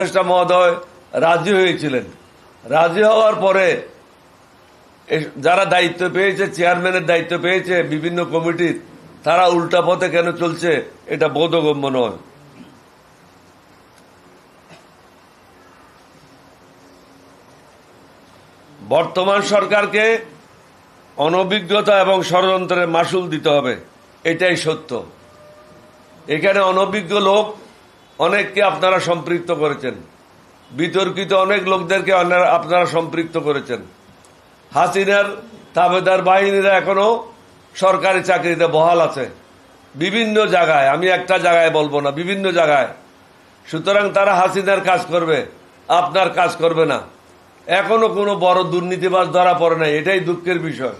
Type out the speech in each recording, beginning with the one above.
উপদেষ্টা মহোদয় রাজি হয়েছিলেন। রাজি হওয়ার পরে যারা দায়িত্ব পেয়েছে, চেয়ারম্যানের দায়িত্ব পেয়েছে, বিভিন্ন কমিটির, তারা উল্টা পথে কেন চলছে, এটা বোধগম্য নয়। বর্তমান সরকারকে অনভিজ্ঞতা এবং ষড়যন্ত্রের মাসুল দিতে হবে, এটাই সত্য। এখানে অনভিজ্ঞ লোক অনেককে আপনারা সম্পৃক্ত করেছেন। বিতর্কিত অনেক লোকদেরকে আপনারা সম্পৃক্ত করেছেন। হাসিনার তাবেদার বাহিনীরা এখনও সরকারি চাকরিতে বহাল আছে। বিভিন্ন জায়গায়, আমি একটা জায়গায় বলব না, বিভিন্ন জায়গায়। সুতরাং তারা হাসিনার কাজ করবে, আপনার কাজ করবে না। এখনও কোনো বড় দুর্নীতিবাজ ধরা পড়ে নাই, এটাই দুঃখের বিষয়।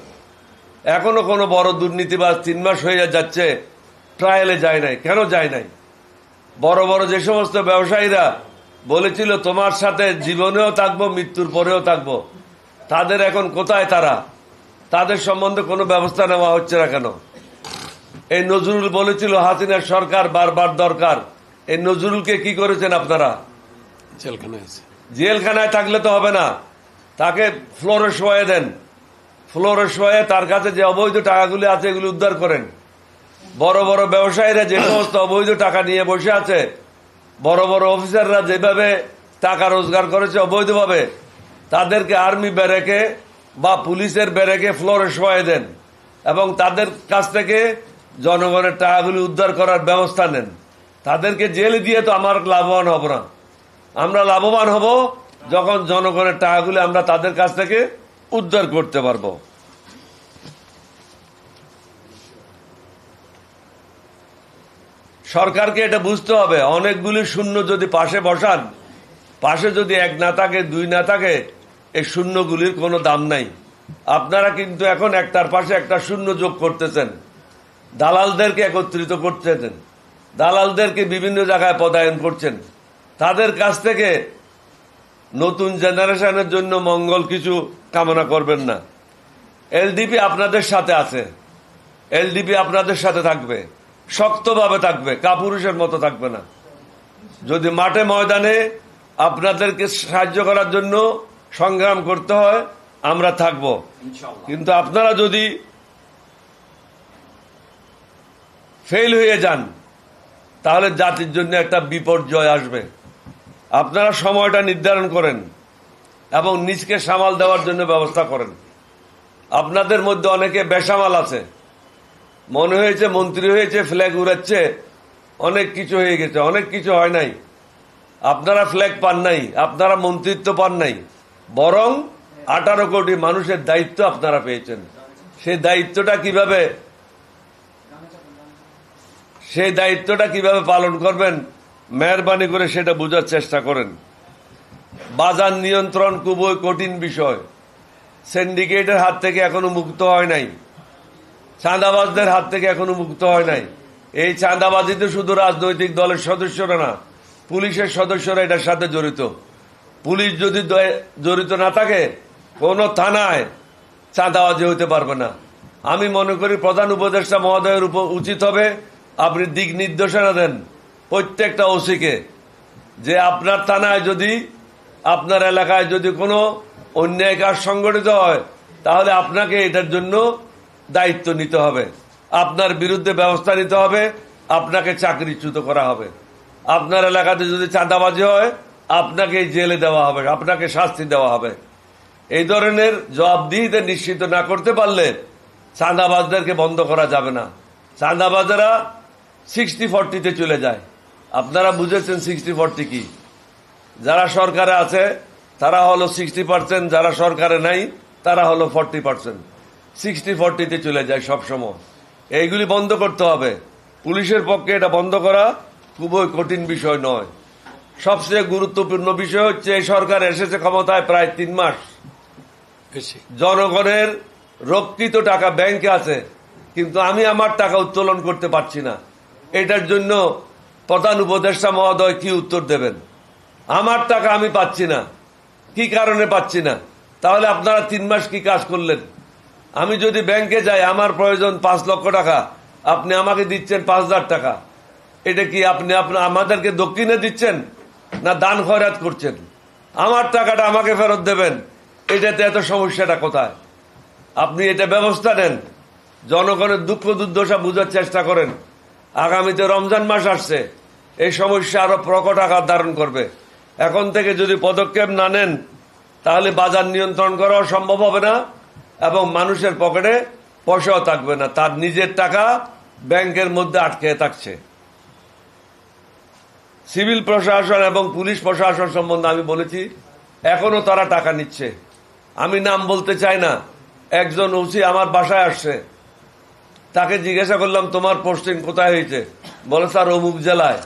এখনও কোনো বড় দুর্নীতিবাজ তিন মাস হয়ে যাচ্ছে ট্রায়ালে যায় নাই, কেন যায় নাই? বড় বড় যে সমস্ত ব্যবসায়ীরা বলেছিল তোমার সাথে জীবনেও থাকব মৃত্যুর পরেও থাকব। তাদের এখন কোথায় তারা? তাদের সম্বন্ধে কোনো ব্যবস্থা নেওয়া হচ্ছে না কেন? এই নজরুল বলেছিল হাসিনার সরকার বারবার দরকার। এই নজরুলকে কি করেছেন আপনারা? জেলখানায় থাকলে তো হবে না। তাকে ফ্লোরে শোয়ে দেন। ফ্লোরে শোয়ে তার কাছে যে অবৈধ টাকাগুলি আছে এগুলি উদ্ধার করেন। বড় বড় ব্যবসায়ীরা যে সমস্ত অবৈধ টাকা নিয়ে বসে আছে, বড় বড় অফিসাররা যেভাবে টাকা রোজগার করেছে অবৈধভাবে, তাদেরকে আর্মি ব্যারেকে বা পুলিশের ব্যারেকে ফ্লোরে শোয়ে দেন এবং তাদের কাছ থেকে জনগণের টাকাগুলি উদ্ধার করার ব্যবস্থা নেন। তাদেরকে জেলে দিয়ে তো আমার লাভবান হব না। আমরা লাভবান হব যখন জনগণের টাকাগুলি আমরা তাদের কাছ থেকে উদ্ধার করতে পারব। সরকারকে এটা বুঝতে হবে। অনেকগুলি শূন্য যদি পাশে বসান, পাশে যদি এক না থাকে, দুই না থাকে, এই শূন্যগুলির কোনো দাম নাই। আপনারা কিন্তু এখন একটার পাশে একটা শূন্য যোগ করতেছেন। দালালদেরকে একত্রিত করতেছেন। দালালদেরকে বিভিন্ন জায়গায় পদায়ন করছেন। তাদের কাছ থেকে নতুন জেনারেশনের জন্য মঙ্গল কিছু কামনা করবেন না। এলডিপি আপনাদের সাথে আছে। এলডিপি আপনাদের সাথে থাকবে। শক্তভাবে থাকবে কাপুরুষের মতো থাকবে না। যদি মাঠে ময়দানে আপনাদেরকে সাহায্য করার জন্য সংগ্রাম করতে হয় আমরা থাকব। কিন্তু আপনারা যদি ফেল হয়ে যান তাহলে জাতির জন্য একটা বিপর্যয় আসবে। আপনারা সময়টা নির্ধারণ করেন এবং নিজকে সামাল দেওয়ার জন্য ব্যবস্থা করেন। আপনাদের মধ্যে অনেকে বেসামাল আছে। মনে হয়েছে, মন্ত্রী হয়েছে ফ্ল্যাগ উড়াচ্ছে। অনেক কিছু হয়ে গেছে, অনেক কিছু হয় নাই। আপনারা ফ্ল্যাগ পান নাই, আপনারা মন্ত্রিত্ব পান নাই। বরং আঠারো কোটি মানুষের দায়িত্ব আপনারা পেয়েছেন। সেই দায়িত্বটা কীভাবে সেই দায়িত্বটা কীভাবে পালন করবেন, মেহরবানি করে সেটা বোঝার চেষ্টা করেন। বাজার নিয়ন্ত্রণ খুবই কঠিন বিষয়। সিন্ডিকেটের হাত থেকে এখনও মুক্ত হয় নাই। চাঁদাবাজদের হাত থেকে এখনও মুক্ত হয় নাই। এই চাঁদাবাজিতে শুধু রাজনৈতিক দলের সদস্যরা না, পুলিশের সদস্যরা এটার সাথে জড়িত। পুলিশ যদি জড়িত না থাকে, কোনো থানায় চাঁদাবাজি হতে পারবে না। আমি মনে করি প্রধান উপদেষ্টা মহোদয়ের উপর উচিত হবে আপনি দিক নির্দেশনা দেন প্রত্যেকটা ওসিকে যে আপনার থানায় যদি, আপনার এলাকায় যদি কোনো অন্যায় কাজ সংগঠিত হয়, তাহলে আপনাকে এটার জন্য দায়িত্ব নিতে হবে। আপনার বিরুদ্ধে ব্যবস্থা নিতে হবে, আপনাকে চাকরিচ্যুত করা হবে। আপনার এলাকাতে যদি চাঁদাবাজি হয়, আপনাকে জেলে দেওয়া হবে, আপনাকে শাস্তি দেওয়া হবে। এই ধরনের জবাবদিহিতে নিশ্চিত না করতে পারলে চাঁদাবাজদেরকে বন্ধ করা যাবে না। চাঁদাবাজেরা সিক্সটি ফর্টিতে চলে যায়। আপনারা বুঝেছেন সিক্সটি ফর্টি কি? যারা সরকারে আছে, তারা হলো সিক্সটি পার্সেন্ট যারা সরকারে নাই, তারা হলো ফর্টি পার্সেন্ট সিক্সটি ফর্টিতে চলে যায় সব সময় এইগুলি বন্ধ করতে হবে। পুলিশের পক্ষে এটা বন্ধ করা খুবই কঠিন বিষয় নয়। সবচেয়ে গুরুত্বপূর্ণ বিষয় হচ্ছে এই সরকার এসেছে ক্ষমতায় প্রায় তিন মাস। জনগণের রক্ষিত টাকা ব্যাংকে আছে কিন্তু আমি আমার টাকা উত্তোলন করতে পারছি না। এটার জন্য প্রধান উপদেষ্টা মহোদয় কি উত্তর দেবেন? আমার টাকা আমি পাচ্ছি না। কি কারণে পাচ্ছি না? তাহলে আপনারা তিন মাস কি কাজ করলেন? আমি যদি ব্যাংকে যাই, আমার প্রয়োজন পাঁচ লক্ষ টাকা। আপনি আমাকে দিচ্ছেন পাঁচ হাজার টাকা। এটা কি আপনি আপনার আমাদেরকে দক্ষিণে দিচ্ছেন না দান খয়রাত করছেন? আমার টাকাটা আমাকে ফেরত দেবেন। এটাতে এত সমস্যাটা কোথায়? আপনি এটা ব্যবস্থা নেন। জনগণের দুঃখ দুর্দশা বোঝার চেষ্টা করেন। আগামীতে রমজান মাস আসছে। এই সমস্যা আরও প্রকট আকার ধারণ করবে। এখন থেকে যদি পদক্ষেপ না নেন, তাহলে বাজার নিয়ন্ত্রণ করাও সম্ভব হবে না। এবং মানুষের পকেটে পয়সাও থাকবে না। তার নিজের টাকা ব্যাংকের মধ্যে আটকে থাকছে। সিভিল প্রশাসন এবং পুলিশ প্রশাসন সম্বন্ধে আমি বলেছি, এখনও তারা টাকা নিচ্ছে। আমি নাম বলতে চাই না। একজন ওসি আমার বাসায় আসছে। তাকে জিজ্ঞাসা করলাম, তোমার পোস্টিং কোথায় হয়েছে? বলে, স্যার, অমুক জেলায়।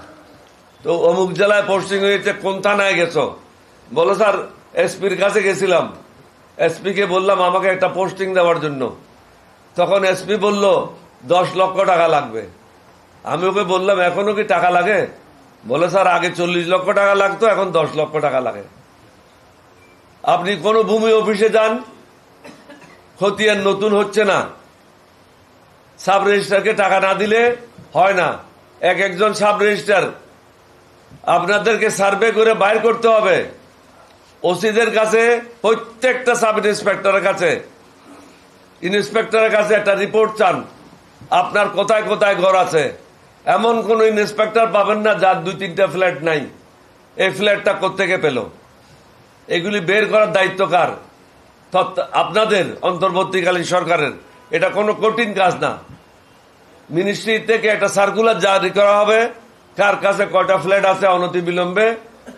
তো অমুক জেলায় পোস্টিং হয়েছে, কোন থানায় গেছো? বলে, স্যার, এসপির কাছে গেছিলাম। এসপি কে বললাম, আমাকে একটা পোস্টিং দেওয়ার জন্য। তখন এসপি বলল, দশ লক্ষ টাকা লাগবে। আমি ওকে বললাম, এখনও কি টাকা লাগে? বলে, স্যার, আগে চল্লিশ লক্ষ টাকা লাগতো, এখন দশ লক্ষ টাকা লাগে। আপনি কোনো ভূমি অফিসে যান খতিয়ান নতুন হচ্ছে না। সাব রেজিস্টারকে টাকা না দিলে হয় না। এক একজন সাব রেজিস্টার আপনাদেরকে সার্ভে করে বাইর করতে হবে। ওসিদের কাছে, প্রত্যেকটা সাব ইন্সপেক্টরের কাছে। ইন্সপেক্টরের কাছে একটা রিপোর্ট চান, আপনার কোথায় কোথায় ঘর আছে। এমন কোন ইন্সপেক্টর পাবেন না যার দুই তিনটা ফ্ল্যাট নাই। এই ফ্ল্যাটটা কোথেকে পেল? এগুলি বের করার দায়িত্ব কার? আপনাদের, অন্তর্বর্তীকালীন সরকারের। এটা কোনো কঠিন কাজ না। মিনিস্ট্রি থেকে একটা সার্কুলার জারি করা হবে, কার কাছে কয়টা ফ্ল্যাট আছে অনতি বিলম্বে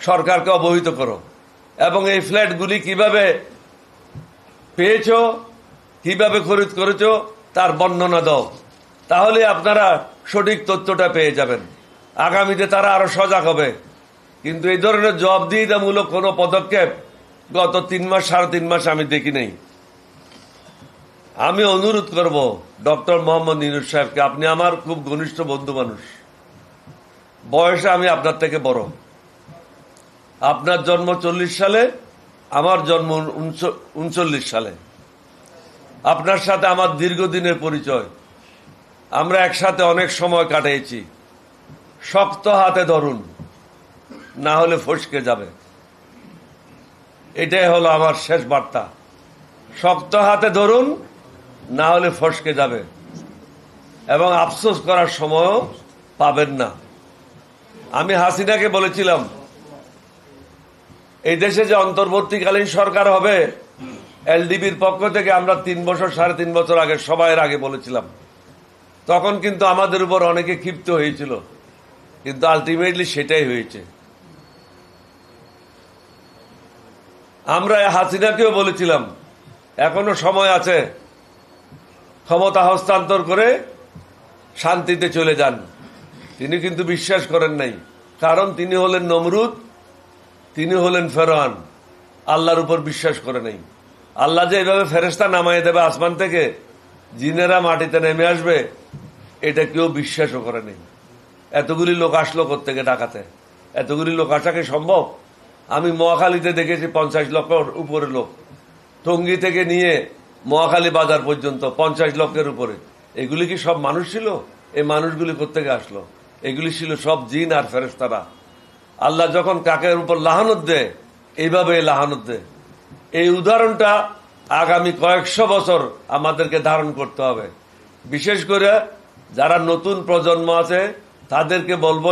সরকারকে অবহিত করো। এবং এই ফ্ল্যাটগুলি কীভাবে পেয়েছ, কীভাবে খরিদ করেছ, তার বর্ণনা দাও। তাহলে আপনারা সঠিক তথ্যটা পেয়ে যাবেন। আগামীতে তারা আরও সজাগ হবে। কিন্তু এই ধরনের জবাবদিহিতামূলক কোনো পদক্ষেপ গত তিন মাস, সাড়ে তিন মাস আমি দেখি নাই। আমি অনুরোধ করব, ডক্টর মোহাম্মদ নিনুর সাহেবকে, আপনি আমার খুব ঘনিষ্ঠ বন্ধু মানুষ। বয়সে আমি আপনার থেকে বড়। আপনার জন্ম চল্লিশ সালে, আমার জন্ম উনচল্লিশ সালে। আপনার সাথে আমার দীর্ঘদিনের পরিচয়। আমরা একসাথে অনেক সময় কাটিয়েছি। শক্ত হাতে ধরুন, না হলে ফসকে যাবে। এটাই হলো আমার শেষ বার্তা। শক্ত হাতে ধরুন, না হলে ফসকে যাবে। এবং আফসোস করার সময়ও পাবেন না। আমি হাসিনাকে বলেছিলাম এই দেশে যে অন্তর্বর্তীকালীন সরকার হবে, এলডিবির পক্ষ থেকে আমরা তিন বছর, সাড়ে তিন বছর আগে, সবাইয়ের আগে বলেছিলাম। তখন কিন্তু আমাদের উপর অনেকে ক্ষিপ্ত হয়েছিল। কিন্তু আলটিমেটলি সেটাই হয়েছে। আমরা হাসিনাকেও বলেছিলাম, এখনও সময় আছে, ক্ষমতা হস্তান্তর করে শান্তিতে চলে যান। তিনি কিন্তু বিশ্বাস করেন নাই। কারণ তিনি হলেন নমরুদ তিনি হলেন ফেরোয়ান আল্লাহর উপর বিশ্বাস করে নেই। আল্লাহ যে এইভাবে ফেরেস্তা নামাই দেবে আসমান থেকে, জিনেরা মাটিতে নেমে আসবে, এটা কেউ বিশ্বাসও করে নেই। এতগুলি লোক আসলো থেকে ডাকাতে এতগুলি লোক আসা কি সম্ভব? আমি মহাখালীতে দেখেছি পঞ্চাশ লক্ষ উপরে লোক। টঙ্গি থেকে নিয়ে মহাখালী বাজার পর্যন্ত পঞ্চাশ লক্ষের উপরে। এগুলি কি সব মানুষ ছিল? এই মানুষগুলি কোথেকে আসলো? এগুলি ছিল সব জিন আর ফেরেস্তারা আল্লাহ যখন কাকের উপর লাহানত দেয় এইভাবে লাহানত দেয়। এই উদাহরণটা আগামী কয়েকশো বছর আমাদেরকে ধারণ করতে হবে। বিশেষ করে যারা নতুন প্রজন্ম আছে, তাদেরকে বলব